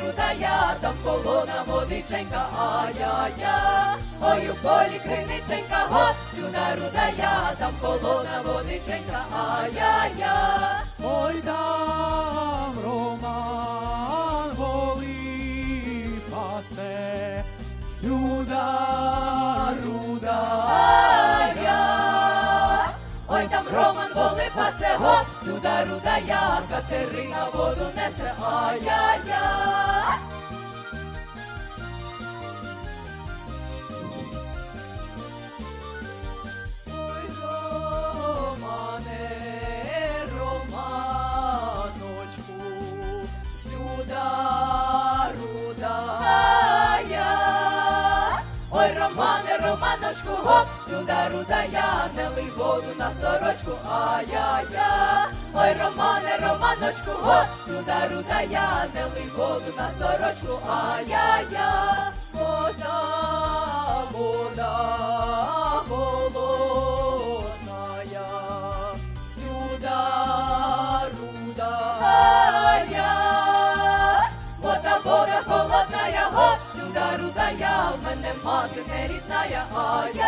рудая, там колона водиченька, ай-я-я. Ой, у полі криниченька, гоп, сюда я, там колона водиченька, ай-я-я. Ой, там Роман голий пасе, сюда пасе, гоп, сюда я Катерина воду несе, ай-я-я. Романе, Романочку, гоп, сюда рудая, не лий воду на сорочку, ай-я-я. Ой, Романе, Романочку, гоп, сюда рудая, не лий воду на сорочку, ай-я-я. Мене мати не рідна ай-я-я.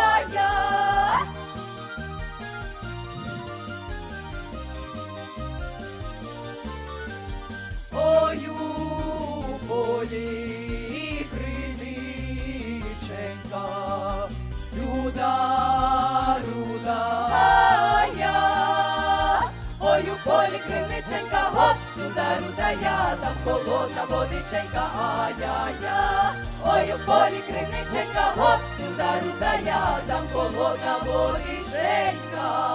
Сюда я, там холодна водиченька, ай-я-я. Ой, у полі криниченька, гоп, сюда рудая, там холодна водиченька.